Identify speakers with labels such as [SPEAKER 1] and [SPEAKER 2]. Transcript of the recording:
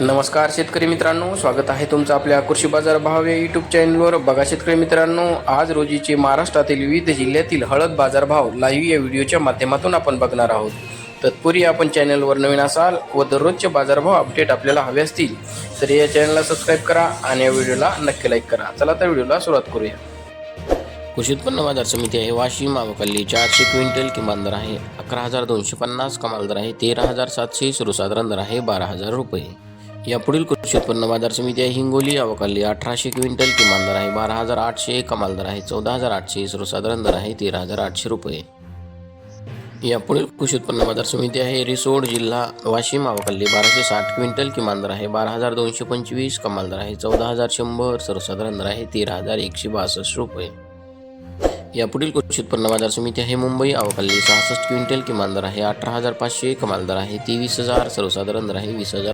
[SPEAKER 1] नमस्कार शेतकरी मित्रांनो स्वागत आहे तुमचं आपल्या कृषी बाजार भाव या यूट्यूब चॅनलवर बघा शेतकरी मित्रांनो आज रोजीचे महाराष्ट्रातील विविध जिल्ह्यातील हळद बाजारभाव लाईव्ह या व्हिडिओच्या माध्यमातून आपण बघणार आहोत. तत्पूर्वी आपण चॅनलवर नवीन असाल व दररोजचे बाजारभाव अपडेट आपल्याला हवे असतील तर या चॅनलला सबस्क्राईब करा आणि या व्हिडिओला नक्की लाईक करा. चला तर व्हिडिओला सुरुवात करूया. कृषी उत्पन्न बाजार समिती आहे वाशिम आवकल्ली चारशे क्विंटल किमान दर आहे अकरा हजार दोनशे पन्नास कमाल दर आहे तेरा हजार सातशे सर्वसाधारण दर आहे बारा हजार रुपये. यापुढील कृषी उत्पन्न बाजार समिती आहे हिंगोली अवकाली अठराशे क्विंटल किमान दर आहे बारा हजार आठशे कमाल दर आहे चौदा हजार आठशे सर्वसाधारण दर आहे तेरा हजार आठशे रुपये. यापुढील कृषी उत्पन्न बाजार समिती आहे रिसोड जिल्हा वाशिम अवकाली बाराशे साठ क्विंटल किमान दर आहे बारा हजार दोनशे पंचवीस कमाल दर आहे चौदा हजार शंभर सर्वसाधारण दर आहे तेरा हजार एकशे बासष्ट रुपये. यापुढील कृषी उत्पन्न बाजार समिती आहे मुंबई अवकाली सहासष्ट क्विंटल किमान दर आहे अठरा हजार पाचशे कमाल दर आहे तेवीस हजार सर्वसाधारण दर आहे वीस हजार